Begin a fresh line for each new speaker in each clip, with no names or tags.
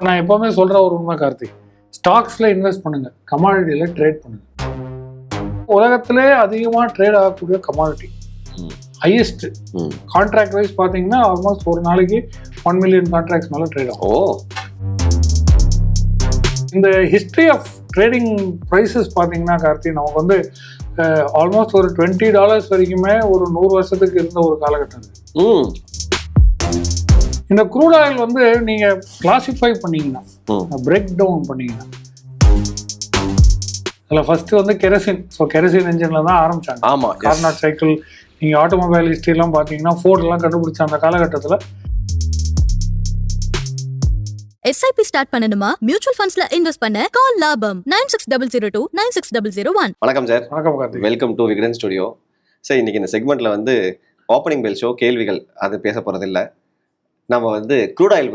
நான் எப்பவுமே சொல்ற ஒரு உண்மை கார்த்திக். ஸ்டாக்ஸ்ல இன்வெஸ்ட் பண்ணுங்க. கமாடிட்டியில ட்ரேட் பண்ணுங்க. உலகத்திலே அதிகமாக ட்ரேட் ஆகக்கூடிய கமாடிட்டி. ஹையஸ்ட். கான்ட்ராக்ட் வைஸ் பார்த்தீங்கன்னா ஆல்மோஸ்ட் ஒரு நாளைக்கு ஒன் மில்லியன் கான்ட்ராக்ட்ஸ் மேலே ட்ரேட் ஆகும்.
ஓ.
இந்த ஹிஸ்ட்ரி ஆஃப் ட்ரேடிங் ப்ரைஸஸ் பார்த்தீங்கன்னா கார்த்தி நமக்கு வந்து ஆல்மோஸ்ட் ஒரு டுவெண்ட்டி டாலர்ஸ் வரைக்குமே ஒரு நூறு வருஷத்துக்கு இருந்த ஒரு காலகட்டம் இந்த க்ரூட் ஆயில் வந்து நீங்கள் கிளாசிஃபை பண்ணீங்கன்னா. பிரேக் டவுன் பண்ணீங்கன்னா அதில் ஃபர்ஸ்ட் வந்து கெரசின் ஸோ கெரசின் இன்ஜினில் தான் ஆரம்பிச்சாங்க.
ஆமா yes.
கார்னாட் சைக்கிள் நீங்கள் ஆட்டோமொபைல் ஹிஸ்ட்ரிலாம் பார்த்தீங்கன்னா ஃபோர்டெல்லாம் கண்டுபிடிச்ச அந்த காலகட்டத்தில்.
எஸ்ஐபி ஸ்டார்ட் பண்ணணுமா? மியூச்சுவல் ஃபண்ட்ஸ்ல இன்வெஸ்ட் பண்ண கால் லாபம். Nine six double zero two nine six double zero one
வணக்கம் சார்
வணக்கம் Karthik.
Welcome to Vikatan studio sir இன்னைக்கு இந்த செக்மெண்ட்ல வந்து ஓப்பனிங் பெல் ஷோ கேள்விகள் அது பேச போறது இல்ல நம்ம வந்து க்ரூட் ஆயில்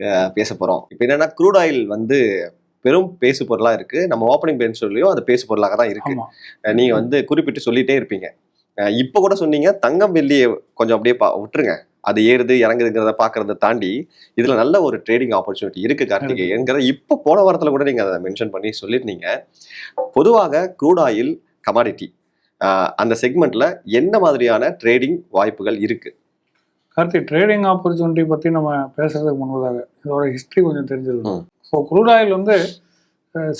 அஹ், பேச போறோம். இப்போ என்னன்னா க்ரூட் ஆயில் வந்து பெரும் பேசு பொருளா இருக்கு. நம்ம ஓப்பனிங் பெல் ஷோலையும் அது பேசு பொருளாக தான் இருக்கு.
ஆமாம்
அஹ், நீங்க வந்து குறிப்பிட்டு சொல்லிட்டே இருப்பீங்க. இப்போ கூட சொன்னீங்க தங்கம் வெள்ளியை கொஞ்சம் அப்படியே பா விட்டுருங்க. அது ஏறுது இறங்குதுங்கிறத பாக்குறத தாண்டி இதுல நல்ல ஒரு ட்ரேடிங் ஆப்பர்ச்சுனிட்டி இருக்கு கார்த்திகேயன்கிறத இப்போ போன வாரத்துல கூட நீங்க அதை மென்ஷன் பண்ணி சொல்லியிருந்தீங்க. பொதுவாக க்ரூட் ஆயில் கமாடிட்டி அந்த செக்மெண்ட்ல என்ன மாதிரியான ட்ரேடிங் வாய்ப்புகள் இருக்கு?
கார்த்திக் ட்ரேடிங் ஆப்பர்ச்சுனிட்டி பற்றி நம்ம பேசுறதுக்கு முன்பதாக இதோட ஹிஸ்ட்ரி கொஞ்சம் தெரிஞ்சிருக்கும்
ம்.
ஸோ க்ரூட் ஆயில் வந்து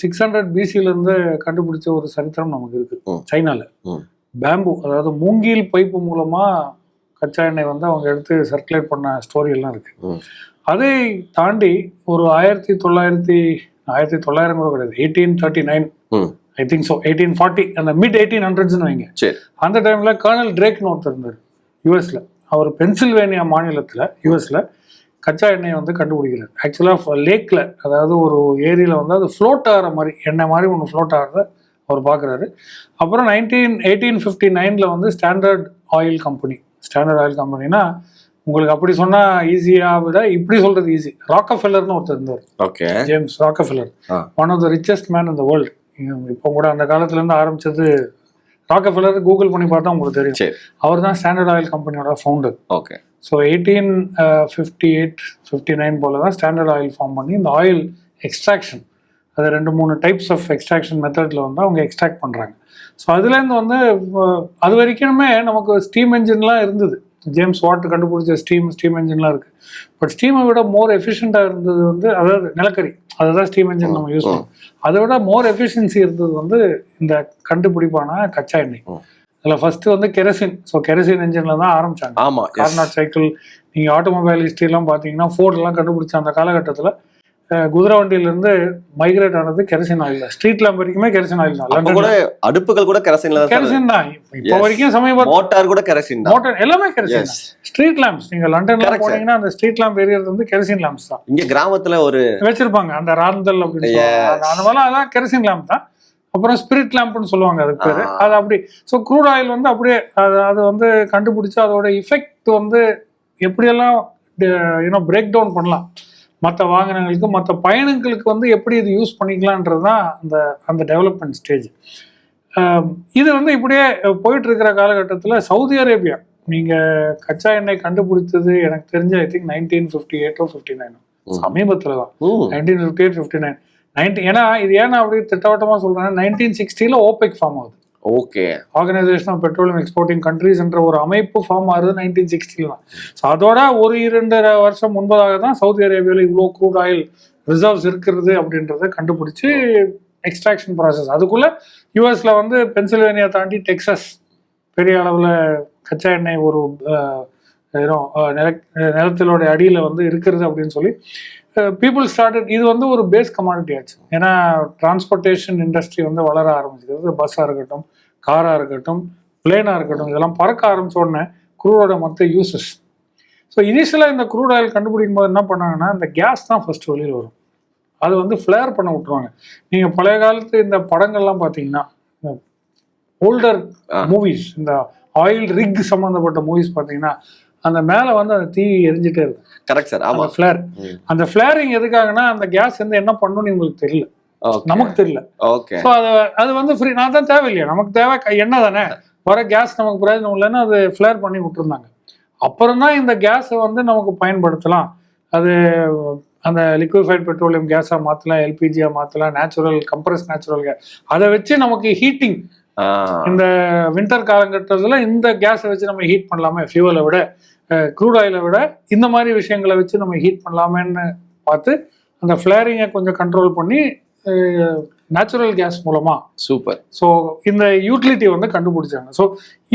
சிக்ஸ் ஹண்ட்ரட் பிசிலேருந்து கண்டுபிடிச்ச ஒரு சரித்திரம் நமக்கு இருக்கு. சைனாவில். பேம்பு அதாவது மூங்கில் பைப்பு மூலமாக கச்சா எண்ணெய் வந்து அவங்க எடுத்து சர்க்குலேட் பண்ண ஸ்டோரி எல்லாம் இருக்கு. அதை தாண்டி ஒரு ஆயிரத்தி தொள்ளாயிரத்தி ஆயிரத்தி தொள்ளாயிரம் கூட கிடையாது eighteen thirty nine. I think so eighteen forty அந்த மிட் எயிட்டீன் ஹண்ட்ரட்ஸ்னு வைங்க. அந்த டைமில் கர்னல் ட்ரேக்னு ஒருத்தர் இருந்தார் யூஎஸில் அவர் பென்சில்வேனியா மாநிலத்தில் யூஎஸில் கச்சா எண்ணெயை வந்து கண்டுபிடிக்கிறார். ஆக்சுவலாக லேக்கில் அதாவது ஒரு ஏரியில் வந்து அது ஃப்ளோட் ஆகிற மாதிரி எண்ணெய் மாதிரி ஒன்று ஃப்ளோட் ஆகிறத அவர் பார்க்குறாரு அப்புறம் நைன்டீன் எயிட்டீன் ஃபிஃப்டி நைனில் வந்து standard oil company standard oil கம்பெனினா உங்களுக்கு அப்படி சொன்னால் ஈஸியாக விட இப்படி சொல்கிறது ஈஸி ராக்கஃபெல்லர்னு ஒருத்தர் இருந்தார்.
Okay
James Rockefeller. One of the richest man in the world இப்போ கூட அந்த காலத்துலேருந்து ஆரம்பிச்சது ராக்கஃபெல்லர் கூகுள் பண்ணி பார்த்தா உங்களுக்கு தெரியும். அவர் தான் ஸ்டாண்டர்ட் ஆயில் கம்பெனியோட founder
okay.
So eighteen fifty eight fifty nine போல தான் ஸ்டாண்டர்ட் ஆயில் ஃபார்ம் பண்ணி இந்த ஆயில் எக்ஸ்ட்ராக்ஷன் அது ரெண்டு மூணு டைப்ஸ் ஆஃப் எக்ஸ்ட்ராக்ஷன் மெத்தடில் வந்து அவங்க எக்ஸ்ட்ராக்ட் பண்ணுறாங்க ஸோ அதுலேருந்து வந்து அது வரைக்குமே நமக்கு ஸ்டீம் என்ஜின்லாம் இருந்தது. ஜேம்ஸ் வாட் கண்டுபிடிச்ச ஸ்டீம் ஸ்டீம் என்ஜின்லாம் இருக்குது பட் ஸ்டீமை விட மோர் எஃபிஷியண்ட்டாக இருந்தது வந்து அதாவது நிலக்கரி. அதுதான் ஸ்டீம் என்ஜின் நம்ம யூஸ்
ம்.
பண்ணுவோம் அதை விட மோர் எஃபிஷியன்சி இருந்தது வந்து இந்த கண்டுபிடிப்பான கச்சா எண்ணெய். அதில் ஃபர்ஸ்ட் வந்து கெரசின் ஸோ கெரசின் என்ஜினில் தான் ஆரம்பிச்சாங்க
ஆமா yes.
கார்னாட் சைக்கிள் நீங்கள் ஆட்டோமொபைல் ஹிஸ்ட்ரிலாம் பார்த்தீங்கன்னா ஃபோர்டெல்லாம் கண்டுபிடிச்ச அந்த காலகட்டத்தில் குதிரை வண்டியிலேருந்து மைக்ரேட் ஆனது கெரசின் ஆயில் ஸ்ட்ரீட் லேம்ப் வரைக்குமே கெரசின் ஆயில் தான்.
கூட அடுப்புகள் கூட கெரசின்ல தான்
கெரசின் தான். இப்போ. வரைக்கும் சமீப
மோட்டார் கூட கெரசின் தான்.
மோட்டர் எல்லாமே கெரசின் ஸ்ட்ரீட் லேம்ப்ஸ் நீங்கள் லண்டன்ல. போனீங்கன்னா அந்த ஸ்ட்ரீட் லேம்ப் எரியறது வந்து கெரசின் லேம்ப்ஸ் தான்.
இங்க கிராமத்துல ஒரு
வச்சிருப்பாங்க. அந்த ராந்தல் அப்படின்னு அந்த- மாதிரிலாம் அதான் கெரசின் லேம்ப் தான். அப்புறம் ஸ்பிரிட் லேம்ப்னு சொல்லுவாங்க அதுக்கு பேர். அது அப்படி ஸோ க்ரூட் ஆயில் வந்து அப்படியே அது அது வந்து கண்டுபிடிச்சு அதோட இஃபெக்ட் வந்து எப்படியெல்லாம் யூனோ பிரேக் டவுன் பண்ணலாம். மற்ற வாகனங்களுக்கு மற்ற பயணங்களுக்கு வந்து எப்படி இது யூஸ் பண்ணிக்கலான்றது தான் அந்த அந்த டெவலப்மெண்ட் ஸ்டேஜ் இது வந்து இப்படியே போயிட்டு இருக்கிற காலகட்டத்தில் சவுதி அரேபியா நீங்கள் கச்சா எண்ணெய் கண்டுபிடித்தது எனக்கு தெரிஞ்ச ஐ திங்க் நைன்டீன் ஃபிஃப்டி எயிட்டோ ஃபிஃப்டி நைனோ. சமீபத்தில் தான் nineteen fifty eight fifty nine ninety ஏன்னா இது ஏன்னா அப்படி திட்டவட்டமாக சொல்கிறேன் நைன்டீன் சிக்ஸ்டியில் ஓபெக் ஃபார்ம் ஆகுது.
Okay.
Organisation of petroleum exporting countries என்ற ஒரு அமைப்பு ஃபார்ம் ஆகுது நைன்டீன் சிக்ஸ்டியில் தான் ஸோ அதோட ஒரு இரண்டு வருஷம் முன்பதாக தான் சவுதி அரேபியாவில் இவ்வளோ க்ரூட் ஆயில் ரிசர்வ்ஸ் இருக்கிறது அப்படின்றத கண்டுபிடிச்சி எக்ஸ்ட்ராக்ஷன் ப்ராசஸ் அதுக்குள்ளே யூஎஸில் வந்து பென்சில்வேனியா தாண்டி டெக்ஸஸ் பெரிய அளவில் கச்சா எண்ணெய் ஒரு அஹ், நில நிலத்திலோட அடியில் வந்து இருக்கிறது அப்படின்னு சொல்லி பீப்புள் ஸ்டார்டட் இது வந்து ஒரு பேஸ் கமாடிட்டி ஆச்சு. ஏன்னா டிரான்ஸ்போர்ட்டேஷன் இண்டஸ்ட்ரி வந்து வளர ஆரம்பிச்சிருக்கிறது பஸ்ஸாக இருக்கட்டும் காராக இருக்கட்டும் பிளேனாக இருக்கட்டும் இதெல்லாம் பறக்க ஆரம்பிச்ச உடனே குரூடோட மொத்த யூசஸ் ஸோ இனிஷியலாக இந்த க்ரூட் ஆயில் கண்டுபிடிக்கும் போது என்ன பண்ணாங்கன்னா இந்த கேஸ் தான் ஃபர்ஸ்ட் வெளியில் வரும். அது வந்து ஃப்ளேர் பண்ண விட்டுருவாங்க. நீங்கள் பழைய காலத்து இந்த படங்கள்லாம் பார்த்தீங்கன்னா ஓல்டர். மூவிஸ் இந்த ஆயில் ரிக் சம்மந்தப்பட்ட மூவிஸ் பார்த்தீங்கன்னா அந்த மேலே வந்து அந்த தீ எரிஞ்சிட்டே இருக்கும்.
கரெக்ட் சார் ஆமா.
அந்த ஃப்ளேர். அந்த ஃப்ளேரிங் எதுக்காகனா அந்த கேஸ் வந்து என்ன பண்ணுன்னு உங்களுக்கு தெரியல. நமக்கு தெரியல.
ஓகே
அது அது வந்து ஃப்ரீ நான் தான் தேவையில்லையா. நமக்கு தேவை எண்ணெய் தானே? வர கேஸ் நமக்கு பிரயோஜனம் இல்லைன்னு அது ஃப்ளேர் பண்ணி விட்டுருந்தாங்க. அப்புறம் தான் இந்த கேஸை வந்து நமக்கு பயன்படுத்தலாம். அது அந்த லிக்விஃபைட் பெட்ரோலியம் கேஸாக மாற்றலாம் எல்பிஜியாக மாற்றலாம் நேச்சுரல் கம்ப்ரஸ் நேச்சுரல் கேஸ் அதை வச்சு நமக்கு ஹீட்டிங் இந்த வின்டர் காலகட்டத்தில் இந்த கேஸை வச்சு நம்ம ஹீட் பண்ணலாமே. ஃபியூவலை விட க்ரூட் ஆயிலை விட இந்த மாதிரி விஷயங்களை வச்சு நம்ம ஹீட் பண்ணலாமேன்னு பார்த்து அந்த ஃப்ளேரிங்கை கொஞ்சம் கண்ட்ரோல் பண்ணி நேச்சுரல் கேஸ் மூலமாக
சூப்பர்
ஸோ இந்த யூட்டிலிட்டி வந்து கண்டுபிடிச்சாங்க. ஸோ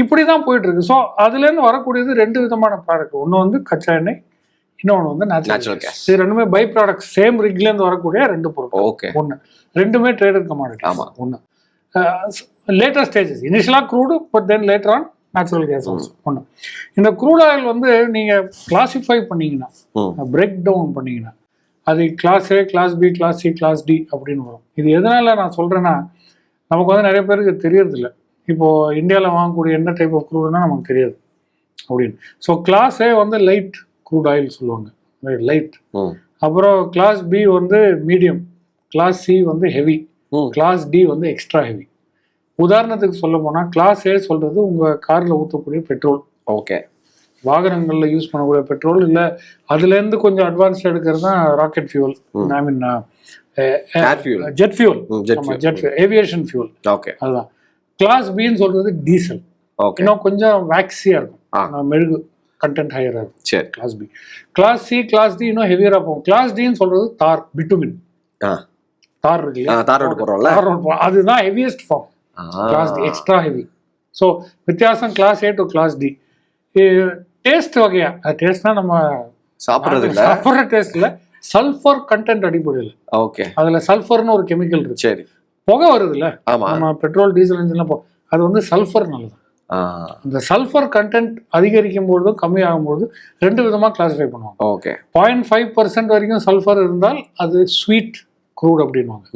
இப்படி தான் போயிட்டு இருக்கு ஸோ அதுலேருந்து வரக்கூடியது ரெண்டு விதமான ப்ராடக்ட் ஒன்று வந்து கச்சா எண்ணெய் இன்னொன்று வந்து நேச்சுரல். கேஸ் இது ரெண்டுமே பை ப்ராடக்ட் சேம் ரிக்லேருந்து வரக்கூடிய ரெண்டு பொருட்கள்.
ஓகே
ஒன்று ரெண்டுமே ட்ரேடட் கமாடிட்டி
ஆமா.
ஒன்று லேட்டர் ஸ்டேஜஸ் இனிஷியலாக crude but then later on natural gas ஒன்று இந்த க்ரூட் ஆயில் வந்து நீங்கள் கிளாசிஃபை பண்ணீங்கன்னா. பிரேக் டவுன் பண்ணீங்கன்னா அது class A class B class C class D அப்படின்னு வரும். இது எதனால நான் சொல்கிறேன்னா நமக்கு வந்து நிறைய பேருக்கு தெரியறதில்ல. இப்போ இந்தியாவில் வாங்கக்கூடிய என்ன டைப் ஆஃப் க்ரூடுனா நமக்கு தெரியாது. அப்படின்னு. ஸோ கிளாஸ் ஏ வந்து லைட் க்ரூட் ஆயில் சொல்லுவாங்க. லைட் அப்புறம் கிளாஸ் பி வந்து மீடியம் கிளாஸ் சி வந்து ஹெவி கிளாஸ் டி வந்து எக்ஸ்ட்ரா ஹெவி உதாரணத்துக்கு சொல்ல போனால் கிளாஸ் ஏ சொல்றது உங்கள் காரில் ஊற்றக்கூடிய பெட்ரோல்
ஓகே
வாகனங்களில் யூஸ் பண்ணக்கூடிய பெட்ரோல் இல்லை அதுலேருந்து கொஞ்சம் அட்வான்ஸ் எடுக்கிறது தான் rocket fuel. I mean jet fuel
jet
fuel aviation fuel
okay
அதுதான். கிளாஸ் பின்னு சொல்றது டீசல்
ஓகே
இன்னும் கொஞ்சம் வேக்ஸியாக. இருக்கும். மெழுகு கண்டென்ட் ஹையராக இருக்கும்.
சரி.
Class B class C class D இன்னும் ஹெவியராக போகும். கிளாஸ் டின்னு சொல்றது தார் பிட்டுமின் தார் இருக்கு
ஆ, தார் ரோடு போடுறோம்ல
தார் road போ- அதுதான் heaviest form class D extra heavy so வித்தியாசம் class A to class D taste வகையா? டேஸ்ட்னா நம்ம
சாப்பிடுறது இல்ல
சாப்பிட்ற டேஸ்ட்ல சல்ஃபர் கண்டென்ட் அடிப்படையில்.
ஓகே.
அதுல சல்ஃபர்னு ஒரு கெமிக்கல் இருக்கு.
சரி.
புகை வருதுல்ல?
ஆமா.
நம்ம பெட்ரோல் டீசல் இன்ஜின்லாம் போ அது வந்து சல்ஃபர் நல்லது இந்த சல்ஃபர் கண்டென்ட் அதிகரிக்கும் பொழுதும் கம்மியாகும் பொழுது ரெண்டு விதமாக கிளாஸிஃபை பண்ணுவாங்க.
ஓகே.
பாயிண்ட் ஃபைவ் பர்சன்ட் வரைக்கும் சல்ஃபர் இருந்தால் அது ஸ்வீட் க்ரூட் அப்படின்வாங்க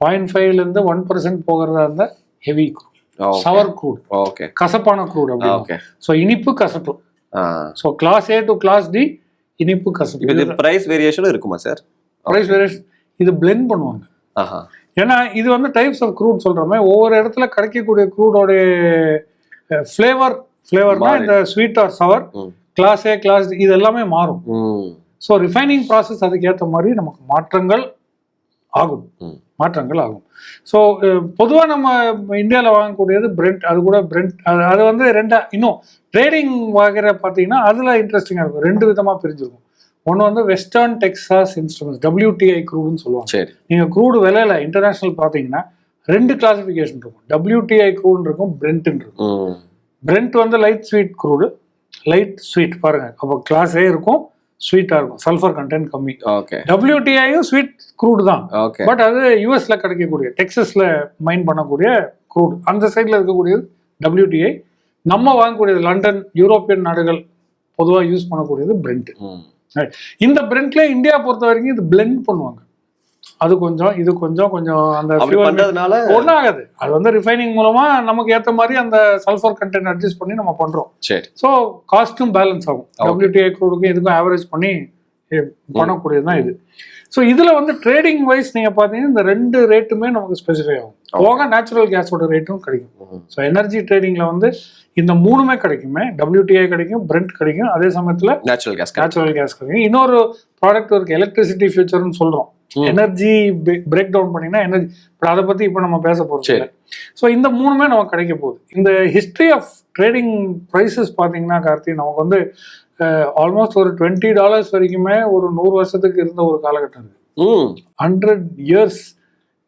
பாயிண்ட் ஃபைவ்லேருந்து ஒன் பர்சன்ட் போகிறதா இருந்தால் heavy crude sour crude
okay.
கசப்பான க்ரூட் அப்படின்னு
ஓகே.
ஸோ இனிப்பு கசப்பு. So class A to class D இனிப்பு கசப்பு.
இது பிரைஸ் வேரியேஷனும் இருக்குமா சார்
ப்ரைஸ் வேரியேஷன் இது பிளெண்ட் பண்ணுவாங்க. ஏன்னா இது வந்து டைப்ஸ் ஆஃப் க்ரூட் சொல்கிறோமே ஒவ்வொரு இடத்துல கிடைக்கக்கூடிய க்ரூடோடைய ஃப்ளேவர் ஃப்ளேவர்னா. இந்த sweet or sour class A class இது எல்லாமே மாறும். ஸோ ரிஃபைனிங் ப்ராசஸ் அதுக்கேற்ற மாதிரி நமக்கு மாற்றங்கள் ஆகும். மாற்றங்கள் ஆகும். ஸோ பொதுவாக நம்ம இந்தியாவில் வாங்கக்கூடியது பிரெண்ட் அது கூட பிரெண்ட் அது அது வந்து ரெண்டா இன்னும் ட்ரேடிங் வாங்குற பார்த்தீங்கன்னா அதில் இன்ட்ரெஸ்டிங்காக இருக்கும். ரெண்டு விதமாக பிரிஞ்சிருக்கும். ஒன்று வந்து வெஸ்டர்ன் டெக்ஸாஸ் இன்ஸ்ட்ருமெண்ட்ஸ் WTI க்ரூடுன்னு சொல்லுவாங்க.
சரி.
நீங்கள் க்ரூடு விலையில இன்டர்நேஷ்னல் பார்த்தீங்கன்னா ரெண்டு கிளாசிஃபிகேஷன் இருக்கும். WTI க்ரூடுன்னு இருக்கும் பிரெண்ட்னு இருக்கும். பிரெண்ட் வந்து light sweet crude light sweet பாருங்க. அப்போ கிளாஸ் இருக்கும் ஸ்வீட்டாக இருக்கும். சல்ஃபர் கண்டென்ட் கம்மி.
ஓகே
டபிள்யூடிஐயும் ஸ்வீட் க்ரூடு தான்.
ஓகே
பட் அது யூஎஸ்ல கிடைக்கக்கூடிய டெக்ஸஸ்ல மைன் பண்ணக்கூடிய க்ரூட் அந்த சைடில் இருக்கக்கூடியது WTI நம்ம வாங்கக்கூடியது லண்டன் யூரோப்பியன் நாடுகள் பொதுவாக யூஸ் பண்ணக்கூடியது பிரெண்ட் இந்த பிரெண்ட்ல இந்தியா பொறுத்த வரைக்கும் இது பிளெண்ட் பண்ணுவாங்க. அது கொஞ்சம் இது கொஞ்சம் கொஞ்சம் அந்த ஆகாது அது வந்து ரிஃபைனிங் மூலமா நமக்கு ஏற்ற மாதிரி அந்த சல்ஃபர் கண்டென்ட் அட்ஜஸ்ட் பண்ணி நம்ம பண்றோம்.
சரி.
ஸோ காஸ்ட்டும் பேலன்ஸ் ஆகும். WTI க்ரூடுக்கும் இதுக்கும் ஆவரேஜ் பண்ணி பண்ணக்கூடியது தான் இது. ஸோ இதில் வந்து ட்ரேடிங் வைஸ் நீங்கள் பார்த்தீங்கன்னா இந்த ரெண்டு ரேட்டுமே நமக்கு ஸ்பெசிஃபை ஆகும். போக நேச்சுரல் கேஸோட ரேட்டும் கிடைக்கும். ஸோ எனர்ஜி ட்ரேடிங்கில் வந்து இந்த மூணுமே கிடைக்குமே. WTI கிடைக்கும் பிரெண்ட் கிடைக்கும். அதே சமயத்தில்
நேச்சுரல் கேஸ்
நேச்சுரல் கேஸ் கிடைக்கும். இன்னொரு ப்ராடக்ட் இருக்கு எலக்ட்ரிசிட்டி ஃபியூச்சர்னு சொல்கிறோம். எனர்ஜி பிரேக் டவுன் பண்ணிங்கன்னா எனர்ஜி இப்போ அதை பற்றி இப்போ நம்ம பேச போகிறோம். ஸோ இந்த மூணுமே நமக்கு கிடைக்க போகுது. இந்த ஹிஸ்ட்ரி ஆஃப் ட்ரேடிங் ப்ரைஸஸ் பார்த்தீங்கன்னா கார்த்தி நமக்கு வந்து ஆல்மோஸ்ட் ஒரு டுவெண்ட்டி டாலர்ஸ் வரைக்குமே ஒரு நூறு வருஷத்துக்கு இருந்த ஒரு காலகட்டம் இருக்கு. ஹண்ட்ரட் இயர்ஸ்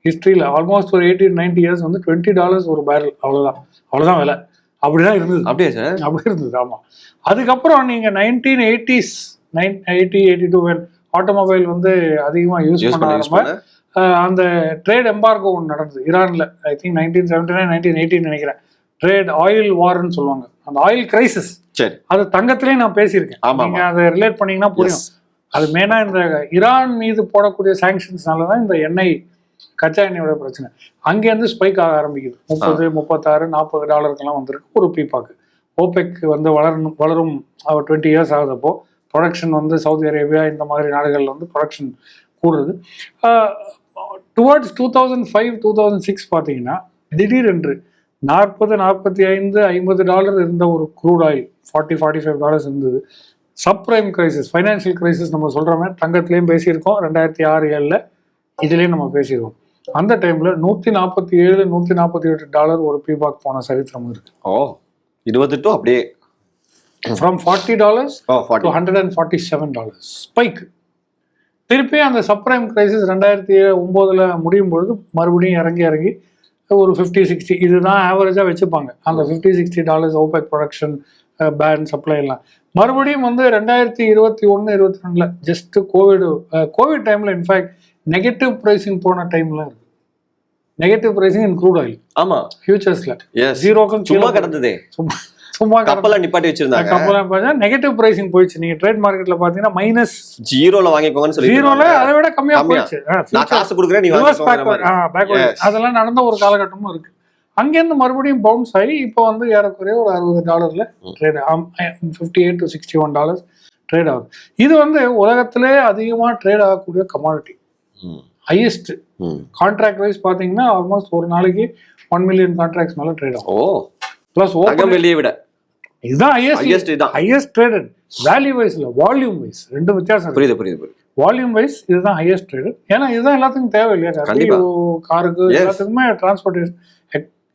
ஹிஸ்ட்ரியில் ஆல்மோஸ்ட் ஒரு எயிட்டீன் நைன்டி இயர்ஸ் வந்து டுவெண்ட்டி டாலர்ஸ் ஒரு பேரல் அவ்வளோதான் அவ்வளோதான் விலை. அப்படிதான் இருந்தது.
அப்படியே சார்?
அப்படி இருந்தது ஆமாம் அதுக்கப்புறம் நீங்கள் nineteen eighties nine eighty eighty two automobile வந்து அதிகமாக யூஸ் பண்ண ஆரம்ப அந்த ட்ரேட் எம்பார்கோ ஒன்று நடந்தது. ஈரானில் I think nineteen seventy nine nineteen eighty நினைக்கிறேன் ட்ரேட் ஆயில் வார்னு சொல்லுவாங்க. அந்த ஆயில் கிரைசிஸ்
சரி.
அது தங்கத்திலேயே நான் பேசியிருக்கேன்.
ஆமா,
நீங்க அதை ரிலேட் பண்ணீங்கன்னா புரியும். அது மெயினாக இந்த ஈரான் மீது போடக்கூடிய சாங்ஷன்ஸ்னால தான் இந்த எண்ணெய் கச்சா எண்ணெயோட பிரச்சனை. அங்கேருந்து ஸ்பைக் ஆக ஆரம்பிக்குது. முப்பது முப்பத்தாறு நாற்பது டாலருக்கெல்லாம் வந்திருக்கு. ஒரு பீப்பாக்கு ஓபெக் வந்து வளரணும் வளரும் டுவெண்ட்டி இயர்ஸ் ஆகுதப்போ ப்ரொடக்ஷன் வந்து சவுதி அரேபியா இந்த மாதிரி நாடுகளில் வந்து ப்ரொடக்ஷன் கூடுது. Towards two thousand five two thousand six பார்த்தீங்கன்னா திடீரென்று நாற்பது நாற்பத்தி ஐந்து ஐம்பது டாலர் இருந்த ஒரு crude oil forty forty five dollars இருந்தது. சப்ரைம் கிரைசிஸ் ஃபைனான்சியல் கிரைசிஸ் நம்ம சொல்கிறோமே தங்கத்துலேயும் பேசியிருக்கோம். ரெண்டாயிரத்தி ஆறு ஏழில் இதுலேயும் நம்ம பேசியிருக்கோம் அந்த டைமில் நூற்றி நாற்பத்தி ஏழு நூற்றி நாற்பத்தி எட்டு டாலர் ஒரு பீபாக் போன சரித்திரம் இருக்கு.
ஓ இருபது டு அப்படியே
from forty dollars to hundred and forty seven dollars spike திருப்பி அந்த சப்ரைம் கிரைசிஸ் ரெண்டாயிரத்தி ஒம்போதில் முடியும் பொழுது மறுபடியும் இறங்கி இறங்கி ஒரு ஃபிஃப்டி சிக்ஸ்டி இதுதான் ஆவரேஜாக வச்சுப்பாங்க. அந்த fifty sixty dollars OPEC production ban supply எல்லாம். மறுபடியும் வந்து ரெண்டாயிரத்தி இருபத்தி ஒன்று இருபத்தி ரெண்டில் ஜஸ்ட் கோவிட் கோவிட் டைமில் இன்ஃபேக்ட் நெகட்டிவ் ப்ரைஸிங் போன டைம்லாம் இருக்கு. Negative pricing in crude oil
ஆமா.
ஃபியூச்சர்ஸில் ஜீரோக்கும்
சும்மா கிடந்ததே.
சும்மா சும்மா
கப்பலை நிப்பாட்டி வச்சிருந்தாங்க.
கப்பலாம் பார்த்தா நெகட்டிவ் ப்ரைசிங் போயிடுச்சு. நீங்க ட்ரேட் மார்க்கெட்ல பாத்தீங்கன்னா மைனஸ்
ஜீரோல வாங்கிக்கோங்கன்னு சொல்லி
ஜீரோல அதை விட கம்மியா. போயிடுச்சு
நான் காசு கொடுக்குறேன் நீ
பேக்வர்ட். அதெல்லாம் நடந்த ஒரு காலகட்டமும் இருக்கு. அங்கேருந்து மறுபடியும் பவுன்ஸ் ஆகி இப்போ வந்து ஏறக்குறைய ஒரு அறுபது டாலர்ல. Trade fifty eight to sixty one dollars trade ஆகுது. இது வந்து உலகத்திலே அதிகமா ட்ரேட் ஆகக்கூடிய கமாடிட்டி ஹையஸ்ட். கான்ட்ராக்ட் வைஸ் பாத்தீங்கன்னா ஆல்மோஸ்ட் ஒரு நாளைக்கு ஒன் மில்லியன் கான்ட்ராக்ட்ஸ் மேல ட்ரேட் ஆகும்.
ஓ.
பிளஸ் ஓப்பன்
வெளியே விட.
இதுதான் ஹையஸ்ட்
இதான்
ஹையஸ்ட் ட்ரேடட் வேல்யூ வைஸ்ல வால்யூம் வைஸ் ரெண்டு வித்தியாசம்
புரியுது புரியுது புரியுது.
வால்யூம் வைஸ் இதுதான் ஹையஸ்ட் ட்ரேடட் ஏன்னா இதுதான் எல்லாத்துக்கும் தேவை இல்லையா. காருக்கு. எல்லாத்துக்குமே டிரான்ஸ்போர்ட்டேஷன்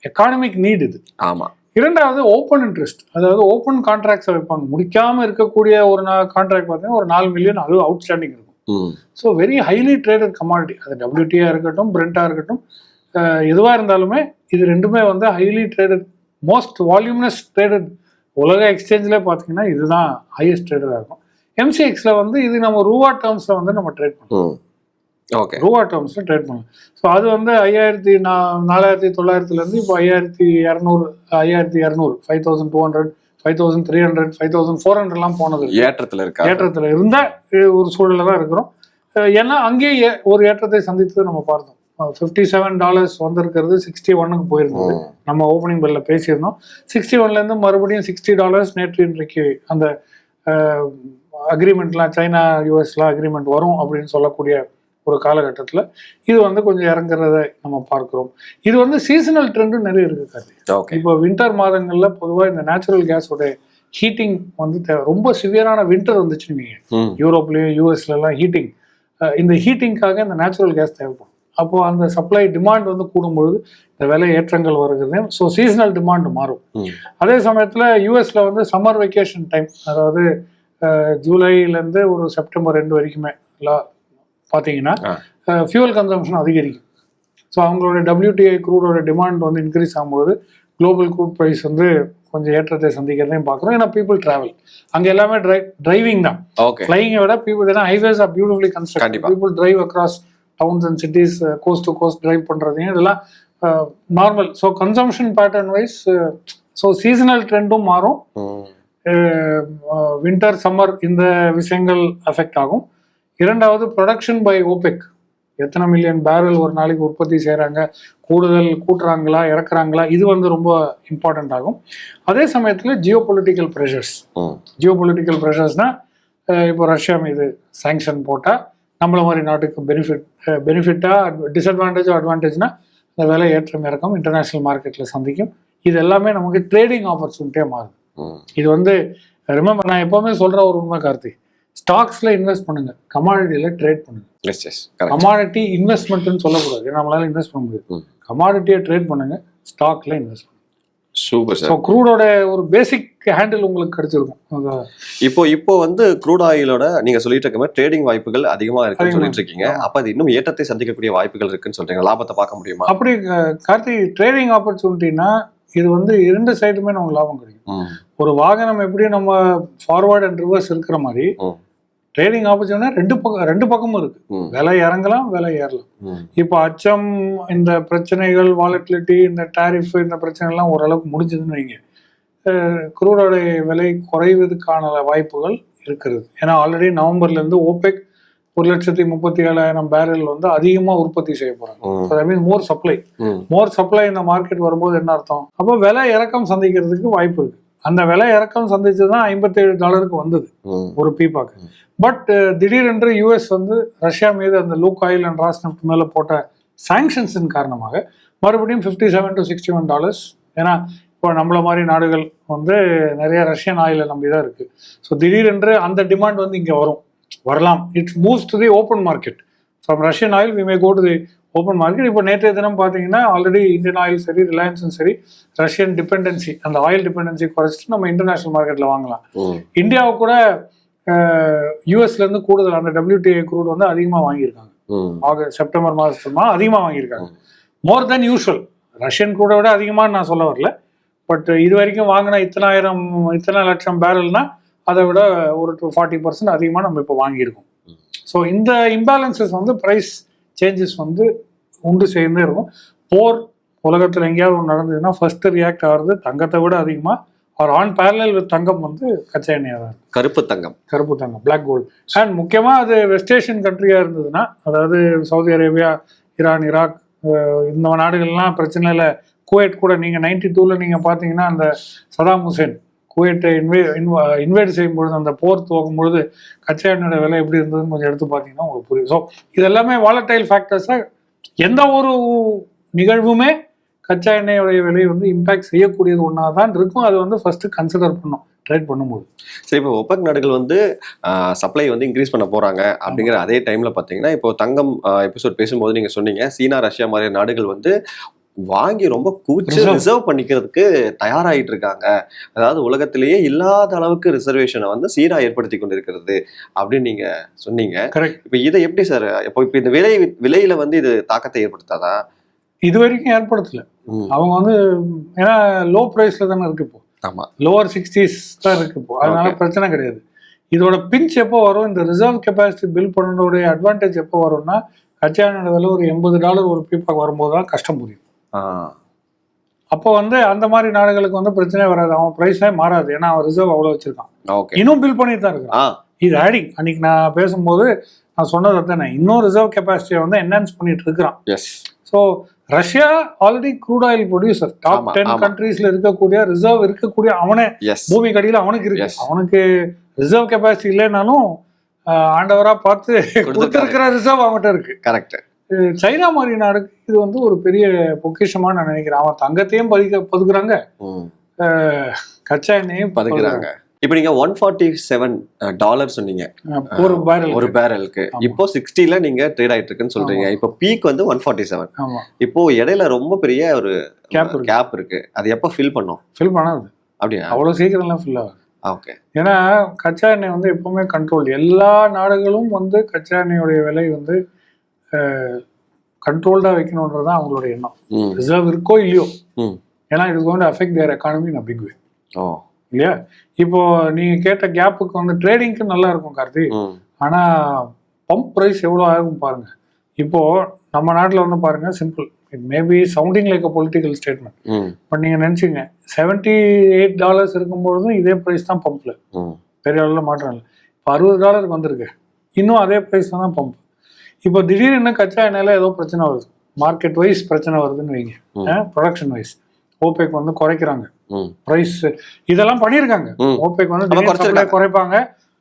எக்கானமிக் நீட் இது.
ஆமா.
இரண்டாவது ஓப்பன் இன்ட்ரெஸ்ட் அதாவது ஓப்பன் கான்ட்ராக்ட்ஸை வைப்பாங்க. முடிக்காம இருக்கக்கூடிய ஒரு கான்ட்ராக்ட் பார்த்தீங்கன்னா ஒரு நாலு மில்லியன் அது அவுட்ஸ்டாண்டிங் இருக்கும்.
ம்
so very highly traded commodity அது டபிள்யூடியா இருக்கட்டும் பிரெண்டா இருக்கட்டும் அஹ் எதுவா இருந்தாலுமே இது ரெண்டுமே வந்து highly traded most voluminous traded உலக எக்ஸ்சேஞ்சில் பார்த்தீங்கன்னா இதுதான் ஹையஸ்ட் ட்ரேடராக இருக்கும். எம்சிஎக்ஸில் வந்து இது நம்ம ரூவா டேர்ம்ஸில் வந்து நம்ம ட்ரேட் பண்ணலாம்.
ம். ஓகே.
ரூவா டேர்ம்ஸில் ட்ரேட் பண்ணலாம். ஸோ அது வந்து ஐயாயிரத்தி நா நாலாயிரத்தி தொள்ளாயிரத்துலேருந்து இப்போ ஐயாயிரத்தி இரநூறு ஐயாயிரத்தி இரநூறு five thousand two hundred five thousand three hundred five thousand four ஹண்ட்ரட்லாம் போனது.
ஏற்றத்துல இருக்கா?
ஏற்றத்தில் இருந்த ஒரு சூழலில் தான் இருக்கிறோம். ஏன்னா அங்கேயே ஒரு ஏற்றத்தை சந்தித்து நம்ம பார்த்தோம். ஃபிஃப்டி செவன் டாலர்ஸ் வந்திருக்கிறது சிக்ஸ்டி ஒன்னுக்கு போயிருந்தது. நம்ம ஓப்பனிங் பெல்ல பேசியிருந்தோம். சிக்ஸ்டி ஒன்லேருந்து மறுபடியும் சிக்ஸ்டி டாலர்ஸ் நேற்று இன்றைக்கு அந்த அக்ரிமெண்ட்லாம் சைனா யூஎஸ்லாம் அக்ரிமெண்ட் வரும் அப்படின்னு சொல்லக்கூடிய ஒரு காலகட்டத்தில் இது வந்து கொஞ்சம் இறங்குறத நம்ம பார்க்கிறோம். இது வந்து சீசனல் ட்ரெண்டும் நிறைய இருக்கு கார்த்தி
ஓகே
இப்போ வின்டர் மாதங்களில் பொதுவாக இந்த நேச்சுரல் கேஸோட ஹீட்டிங் வந்து ரொம்ப சிவியரான வின்டர் வந்துச்சுன்னு வைங்க. யூரோப்லேயும் யூஎஸ்லலாம் ஹீட்டிங் இந்த ஹீட்டிங்காக இந்த நேச்சுரல் கேஸ் தேவைப்படும். அப்போது அந்த சப்ளை டிமாண்ட் வந்து கூடும்பொழுது இந்த விலை ஏற்றங்கள் வருகிறது. ஸோ சீசனல் டிமாண்ட் மாறும். அதே சமயத்தில் யூஎஸ்ல வந்து சம்மர் வெக்கேஷன் டைம் அதாவது ஜூலைலேருந்து ஒரு செப்டம்பர் ரெண்டு வரைக்குமே பார்த்தீங்கன்னா. ஃபியூவல் கன்சம்ஷன் அதிகரிக்கும். ஸோ அவங்களோட டபிள்யூடிஐ க்ரூடோட டிமாண்ட் வந்து இன்க்ரீஸ் ஆகும்போது குளோபல் க்ரூட் ப்ரைஸ் வந்து கொஞ்சம் ஏற்றத்தை சந்திக்கிறதையும் பார்க்குறோம். ஏன்னா பீப்புள் டிராவல் அங்கே எல்லாமே டிரை டிரைவிங் தான்.
ஓகே
ஃப்ளைங்கை விட பீப்புள் ஏன்னா highways are beautifully construct. People drive across towns and cities coast to coast drive பண்ணுறதையும் இதெல்லாம் normal so consumption pattern wise so seasonal ட்ரெண்டும் மாறும். வின்டர் சம்மர் இந்த விஷயங்கள் அஃபெக்ட் ஆகும். இரண்டாவது ப்ரொடக்ஷன் பை ஓபெக் எத்தனை மில்லியன் பேரல் ஒரு நாளைக்கு உற்பத்தி செய்கிறாங்க கூடுதல் கூட்டுறாங்களா? இறக்குறாங்களா? இது வந்து ரொம்ப இம்பார்ட்டண்ட் ஆகும். அதே சமயத்தில் geopolitical pressures geopolitical ப்ரெஷர்ஸ்னால் இப்போ ரஷ்யா மீது சாங்ஷன் போட்டால் நம்மள மாதிரி நாட்டுக்கு பெனிஃபிட் பெனிஃபிட்டாக டிஸ்அட்வான்டேஜ் அட்வான்டேஜ்னா இந்த விலை ஏற்றம் இறக்கம் இன்டர்நேஷ்னல் மார்க்கெட்டில் சந்திக்கும். இது எல்லாமே நமக்கு ட்ரேடிங் ஆப்பர்ச்சுனிட்டியாக மாறுது.
ம்
இது வந்து ரிமெம்பர் நான் எப்பவுமே சொல்ற ஒரு உண்மை கார்த்தி. ஸ்டாக்ஸ்ல இன்வெஸ்ட் பண்ணுங்க. கமாடிட்டியில ட்ரேட் பண்ணுங்க. கமாடிட்டி இன்வெஸ்ட்மெண்ட்னு சொல்லக்கூடாது. நம்மளால இன்வெஸ்ட் பண்ண முடியாது. கமாடிட்டியை ட்ரேட் பண்ணுங்க ஸ்டாக்ல இன்வெஸ்ட் பண்ணுங்க.
Super sir.
க்ரூடோட ஒரு பேசிக் ஹேண்டில் உங்களுக்கு கிடைச்சிருக்கும்.
இப்போ இப்போ வந்து க்ரூட் ஆயிலோட நீங்க சொல்லிட்டு இருக்க மாதிரி ட்ரேடிங் வாய்ப்புகள் அதிகமா இருக்குன்னு சொல்லிட்டு இருக்கீங்க. அப்ப அது இன்னும் ஏற்றத்தை சந்திக்கக்கூடிய வாய்ப்புகள் இருக்குன்னு சொல்றீங்க லாபத்தை பார்க்க முடியுமா?
அப்படி கார்த்தி ட்ரேடிங் ஆப்பர்ச்சுனிட்டினா இது வந்து இரண்டு சைடுமே நமக்கு லாபம் கிடைக்கும். ஒரு வாகனம் எப்படி நம்ம ஃபார்வர்ட் அண்ட் ரிவர்ஸ் இருக்கிற மாதிரி. ட்ரேடிங் ஆப்பர்ச்சுனிட்டி ரெண்டு பக்கம் ரெண்டு பக்கமும் இருக்கு. விலை இறங்கலாம் விலை ஏறலாம். இப்போ அச்சம் இந்த பிரச்சனைகள் வாலட்டிலிட்டி இந்த டாரிஃப் இந்த பிரச்சனைகள்லாம் ஓரளவுக்கு முடிஞ்சதுன்னு வைங்க. குரூடோட விலை குறைவதற்கான வாய்ப்புகள் இருக்கிறது. ஏன்னா ஆல்ரெடி நவம்பர்லேருந்து ஓபெக் ஒரு லட்சத்தி முப்பத்தி ஏழாயிரம் பேரல் வந்து அதிகமாக உற்பத்தி செய்ய போகிறாங்க means more supply more supply இந்த மார்க்கெட் வரும்போது என்ன அர்த்தம்? அப்போ விலை இறக்கம் சந்திக்கிறதுக்கு வாய்ப்பு இருக்கு. அந்த விலை இறக்கம் சந்திச்சு தான் ஐம்பத்தேழு டாலருக்கு வந்தது ஒரு பீப்பாக்கு பட் திடீரென்று யூஎஸ் வந்து ரஷ்யா மீது அந்த லூக் ஆயில் அண்ட் ராஸ்னப்ட் மேலே போட்ட சாங்ஷன்ஸின் காரணமாக மறுபடியும் fifty seven to sixty one dollars ஏன்னா இப்போ நம்மள மாதிரி நாடுகள் வந்து நிறைய ரஷ்யன் ஆயிலை நம்பி தான் இருக்கு. ஸோ திடீரென்று அந்த டிமாண்ட் வந்து இங்கே வரும். வரலாம். It's moves to the open market from Russian oil we may go to the open market இப்போ நேற்றைய தினம் பார்த்தீங்கன்னா ஆல்ரெடி இந்தியன் ஆயில் சரி ரிலையன்ஸும் சரி ரஷ்யன் டிபெண்டன்சி அந்த ஆயில் டிபெண்டன்சி குறைச்சிட்டு நம்ம இன்டர்நேஷனல் மார்க்கெட்டில் வாங்கலாம். இந்தியாவை கூட யூஎஸ்ல இருந்து கூடுதல் அந்த WTI குரூட் வந்து அதிகமாக வாங்கியிருக்காங்க. ஆகஸ்ட் செப்டம்பர் மாதத்துமா அதிகமாக வாங்கியிருக்காங்க. மோர் தென் யூஷுவல் ரஷ்யன் கூட விட அதிகமாக நான் சொல்ல வரல. பட் இது வரைக்கும் வாங்கின இத்தனாயிரம் இத்தனை லட்சம் பேரல்னா அதை விட ஒரு டூ ஃபார்ட்டி பர்சன்ட் அதிகமாக நம்ம இப்போ வாங்கியிருக்கோம். ஸோ இந்த இம்பேலன்சஸ் வந்து ப்ரைஸ் சேஞ்சஸ் வந்து உண்டு சேர்ந்தே இருக்கும். போர் உலகத்தில் எங்கேயாவது ஒன்று நடந்ததுன்னா ஃபர்ஸ்ட் ரியாக்ட் ஆகிறது தங்கத்தை விட அதிகமாக அவர் ஆன் பேரலல் வித் தங்கம் வந்து கச்சா எண்ணெயாக தான் இருக்கு.
கருப்பு தங்கம்.
கருப்பு தங்கம் பிளாக் கோல்டு அண்ட் முக்கியமாக அது வெஸ்ட் ஏஷியன் கண்ட்ரியாக இருந்ததுன்னா அதாவது சவுதி அரேபியா ஈரான் ஈராக் இந்த நாடுகள்லாம் பிரச்சனை இல்லை. குவைட் கூட நீங்கள் நைன்டி டூவில் நீங்கள் பார்த்தீங்கன்னா அந்த சதாம் ஹுசேன் குவைட்டை இன்வே இன்வைட் செய்யும் பொழுது அந்த போர் துவக்கும் பொழுது கச்சா எண்ணெயோட விலை எப்படி இருந்ததுன்னு கொஞ்சம் எடுத்து பார்த்தீங்கன்னா உங்களுக்கு புரியும். ஸோ இது எல்லாமே வாலட்டைல் ஃபேக்டர்ஸாக எந்த ஒரு நிகழ்வுமே கச்சா எண்ணெயோடைய விலை வந்து இம்பாக்ட் செய்யக்கூடியது ஒன்றா தான் இருக்கும். அது வந்து ஃபஸ்ட்டு கன்சிடர் பண்ணும் ட்ரேட் பண்ணும்போது
சரி இப்போ ஒப்பக் நாடுகள் வந்து சப்ளை வந்து இன்க்ரீஸ் பண்ண போறாங்க அப்படிங்கிற அதே டைம்ல பாத்தீங்கன்னா இப்போ தங்கம் எபிசோட் பேசும்போது நீங்க சொன்னீங்க சீனா ரஷ்யா மாதிரியான நாடுகள் வந்து வாங்கி ரொம்ப
Reserve.
ரிசர்வ் பண்ணிக்கிறதுக்கு தயாராகிட்டு இருக்காங்க அதாவது உலகத்திலேயே இல்லாத அளவுக்கு ரிசர்வேஷனை வந்து சீனா ஏற்படுத்தி கொண்டிருக்கிறது அப்படின்னு நீங்க சொன்னீங்க.
கரெக்ட்
இப்போ இதை எப்படி சார் இப்போ இப்போ இந்த விலை விலையில வந்து இது தாக்கத்தை ஏற்படுத்தாதா?
இது வரைக்கும் ஏற்படுத்தல அவங்க வந்து ஏன்னா லோ ப்ரைஸ்ல தானே இருக்கு இப்போ.
ஆமா.
லோவர் சிக்ஸ்டீஸ் தான் இருக்கு இப்போ. அதனால. பிரச்சனை கிடையாது. இதோட பிஞ்ச் எப்போ வரும்? இந்த ரிசர்வ் கெப்பாசிட்டி பில் பண்ணுறோடைய அட்வான்டேஜ் எப்போ வரும்னா கச்சா எண்ணெயோட விலை ஒரு எண்பது டாலர் ஒரு பீப்பாக்கு வரும்போது தான் கஷ்டம் புரியும். அப்போ வந்து அந்த மாதிரி நாடுகளுக்கு வந்து பிரச்சனையே வராது. அவன் ப்ரைஸே மாறாது. ஏன்னா அவன் ரிசர்வ் அவ்வளோ வச்சிருக்கான்.
ஓகே
இன்னும் பில் பண்ணிட்டு தான் இருக்கிறான். இது ஆடிங் அன்னைக்கு நான் பேசும்போது நான் சொன்னதை தானே இன்னும் ரிசர்வ் கெப்பாசிட்டியை வந்து என்ஹான்ஸ் பண்ணிட்டு இருக்கிறான்.
Yes
so Russia already crude oil producer top ten. கண்ட்ரீஸ்ல இருக்கக்கூடிய ரிசர்வ் இருக்கக்கூடிய அவனே. பூமி கடியில் அவனுக்கு இருக்கு. அவனுக்கு ரிசர்வ் கெப்பாசிட்டி இல்லைனாலும் ஆஹ், ஆண்டவரா பார்த்து கொடுத்துருக்கிற ரிசர்வ் அவன்கிட்ட இருக்கு.
கரெக்ட்
சைனா மாதிரி நாடுக்கு இது வந்து ஒரு பெரிய பொக்கிஷமா நான் நினைக்கிறேன். அவன் தங்கத்தையும் பதிக்க பதுக்குறாங்க. கச்சா எண்ணெயும்
பதுக்குறாங்க. இப்போ நீங்க ஒன் ஃபார்ட்டி செவன் டாலர் சொன்னீங்க.
ஒரு பேரல்
ஒரு பேரலுக்கு. இப்போ சிக்ஸ்டில நீங்க ட்ரேட் ஆயிட்டு இருக்குன்னு சொல்றீங்க. இப்போ பீக் வந்து ஒன் ஃபார்ட்டி செவன் இப்போ இடையில ரொம்ப பெரிய ஒரு
கேப் இருக்கு.
கேப் இருக்கு. அது எப்போ ஃபில் பண்ணும்?
ஃபில் பண்ணாது.
அப்படியா?
அவ்வளோ சீக்கிரம்லாம் ஃபில் ஆகாது.
ஓகே
ஏன்னா கச்சா எண்ணெய் வந்து எப்பவுமே கண்ட்ரோல் எல்லா நாடுகளும் வந்து கச்சா எண்ணெயுடைய விலை வந்து கண்ட்ரோல்டாக வைக்கணுன்றது தான் அவங்களோட எண்ணம். ரிசர்வ் இருக்கோ இல்லையோ. ஏன்னா இது வந்து affect their economy in big way இல்லையா? இப்போ நீங்க கேட்ட கேப்புக்கு வந்து ட்ரேடிங்க்கு நல்லா இருக்கும் கார்த்தி. ஆனா பம்ப் ப்ரைஸ் எவ்வளோ ஆகும் பாருங்க. இப்போ நம்ம நாட்டில் வந்து பாருங்க simple it maybe sounding like a political statement but நீங்க நினைச்சுங்க செவன்ட்டி எயிட் டாலர்ஸ் இருக்கும்பொழுதும் இதே ப்ரைஸ் தான் பம்ப்ல பெரிய அளவில் மாற்றம் இல்லை. இப்போ அறுபது டாலருக்கு வந்திருக்கு. இன்னும் அதே ப்ரைஸ் தான் பம்ப் இப்போ திடீர்னு கச்சா எண்ணெயில் ஏதோ பிரச்சனை வருது. மார்க்கெட் வைஸ் பிரச்சனை வருதுன்னு வைங்க. ப்ரொடக்ஷன் வைஸ் ஓபேக் வந்து குறைக்கிறாங்க. ப்ரைஸ் இதெல்லாம் பண்ணியிருக்காங்க. ஓபேக் வந்து குறைப்பாங்க.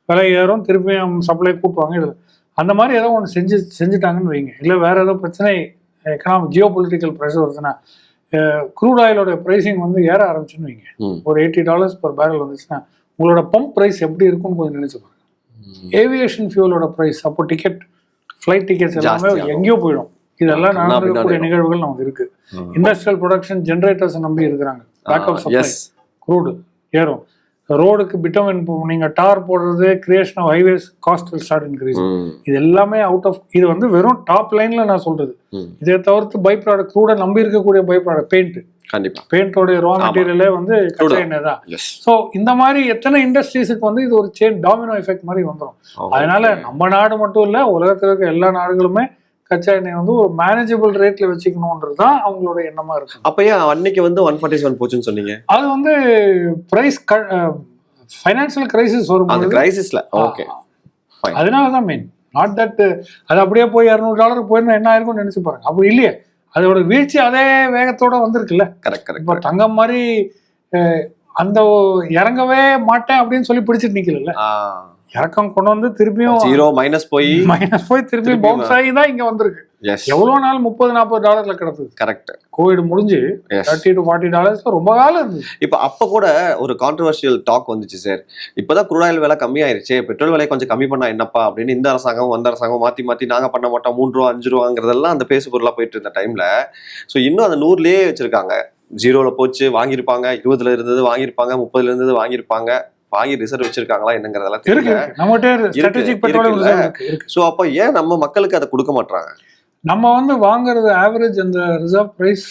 விலை ஏறும் திருப்பியும் சப்ளை கூட்டுவாங்க. இதில் அந்த மாதிரி ஏதோ ஒன்று செஞ்சு செஞ்சுட்டாங்கன்னு வைங்க. இல்லை வேற ஏதோ பிரச்சனை எக்கனாமிக் ஜியோ பொலிட்டிக்கல் ப்ரெஷர் வருதுன்னா க்ரூட் ஆயிலோட ப்ரைசிங் வந்து ஏற ஆரம்பிச்சுன்னு வைங்க. ஒரு எயிட்டி டாலர்ஸ் per பேரல் வந்துச்சுன்னா உங்களோட பம்ப் ப்ரைஸ் எப்படி இருக்கும்னு கொஞ்சம் நினைச்சு பாருங்க. ஏவியேஷன் ஃபியூலோட ப்ரைஸ் அப்போ டிக்கெட் ஃப்ளைட் டிக்கெட்ஸ் எல்லாமே. எங்கேயோ போயிடும். இதெல்லாம்
பின்னாடி
நிகழ்வுகள் நமக்கு இருக்கு. இண்டஸ்ட்ரியல் ப்ரொடக்ஷன் ஜென்ரேட்டர்ஸ் நம்பி இருக்கிறாங்க பேக்கப் சப்ளை க்ரூடு ஏறும். ரோடுக்கு பிட்டமின் நீங்க டார் போடுறது creation of highways cost will start increase இது எல்லாமே அவுட் ஆஃப் இது வந்து வெறும் டாப் லைன்ல நான் சொல்றது. இதை தவிர்த்து பை ப்ராடக்ட் க்ரூட நம்பி இருக்கக்கூடிய பை ப்ராடக்ட் பெயிண்ட்
கண்டிப்பா.
பெயிண்டோட ரா. மெட்டீரியலே வந்து கச்சா. எண்ணெய் தான். ஸோ இந்த மாதிரி எத்தனை இண்டஸ்ட்ரீஸுக்கு வந்து இது ஒரு செயின் டாமினோ எஃபெக்ட் மாதிரி வந்துடும் அதனால நம்ம நாடு மட்டும் இல்ல உலகத்துல இருக்க எல்லா நாடுகளுமே கச்சா எண்ணெய் வந்து ஒரு மேனேஜபிள் ரேட்ல வச்சுக்கணுன்றது தான் அவங்களோட எண்ணமா இருக்கும்
அப்ப ஏன் அன்னைக்கு வந்து ஒன் ஃபார்ட்டி செவன் போச்சுன்னு சொன்னீங்க?
அது வந்து பிரைஸ் ஃபைனான்சியல் கிரைசிஸ்
அந்த
வரும்போது
கிரைசிஸ்ல ஓகே.
அதனால தான் மெயின் நாட் தட் அது அப்படியே போய் இரநூறு டாலருக்கு போயிருந்தா என்ன ஆயிருக்கும்னு நினைச்சு பாருங்க. அப்படி இல்லையே. அதோட வீழ்ச்சி அதே வேகத்தோட வந்திருக்குல்ல?
கரெக்ட் கரெக்ட்
இப்போ தங்கம் மாதிரி அந்த இறங்கவே மாட்டேன் அப்படின்னு சொல்லி பிடிச்சிட்டு நிக்கல இறக்கம் கொண்டு வந்து திருப்பியும்
ஜீரோ மைனஸ் போய்
மைனஸ் போய் திருப்பி பவுன்ஸ் ஆகி தான் இங்க வந்திருக்கு. எவ்வளவு நாள் முப்பது நாற்பது டாலர்ல கிடந்தது
கரெக்ட்
கோவிட் முடிஞ்சு தேர்ட்டி டு ஃபார்ட்டி டாலர்ஸ்ல ரொம்ப காலம் இருந்தது.
இப்போ அப்போ கூட ஒரு கான்ட்ரவர்ஷியல் டாக் வந்துச்சு சார் இப்போதான் குரூடாயில் விலை கம்மியாயிருச்சு. பெட்ரோல் விலை கொஞ்சம் கம்மி பண்ணா என்னப்பா அப்படின்னு இந்த அரசாங்கம் அந்த அரசாங்கம் மாத்தி மாத்தி நாங்க பண்ண மாட்டோம். மூன்று ரூபா அஞ்சு ரூபாங்கிறதெல்லாம் அந்த பேசு பொருளா போயிட்டு இருந்த டைம்ல ஸோ இன்னும் அந்த நூறுலயே வச்சிருக்காங்க. ஜீரோல போச்சு வாங்கியிருப்பாங்க. இருபதுல இருந்தது வாங்கியிருப்பாங்க முப்பதுல இருந்தது வாங்கியிருப்பாங்க. வாங்கி ரிசர்வ் வச்சிருக்காங்களா என்னங்கிறதெல்லாம் தெரியல. ஸோ அப்போ ஏன் நம்ம மக்களுக்கு அதை கொடுக்க மாட்டாங்க
நம்ம வந்து வாங்குறது ஆவரேஜ் அந்த ரிசர்வ் பிரைஸ்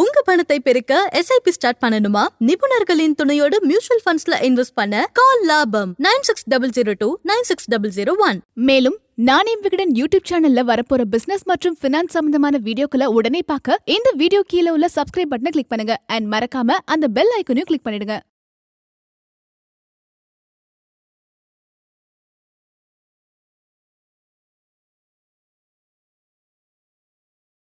உங்க பணத்தை பெருக்க எஸ்ஐபி ஸ்டார்ட் பண்ணணுமா? நிபுணர்களின் துணையோடு மியூச்சுவல் ஃபண்ட்ஸ்ல இன்வெஸ்ட் பண்ண கால் லாபம் nine six double zero two nine six double zero one
மேலும் நானே விகடன் யூடியூப் சேனல்ல வரப்போற பிசினஸ் மற்றும் பினான்ஸ் சம்பந்தமான வீடியோக்களை உடனே பார்க்க இந்த வீடியோ கீழே உள்ள சப்ஸ்கிரைப் பட்டனை கிளிக் பண்ணுங்க. அண்ட் மறக்காம அந்த பெல் ஐக்கனையும் கிளிக் பண்ணிடுங்க.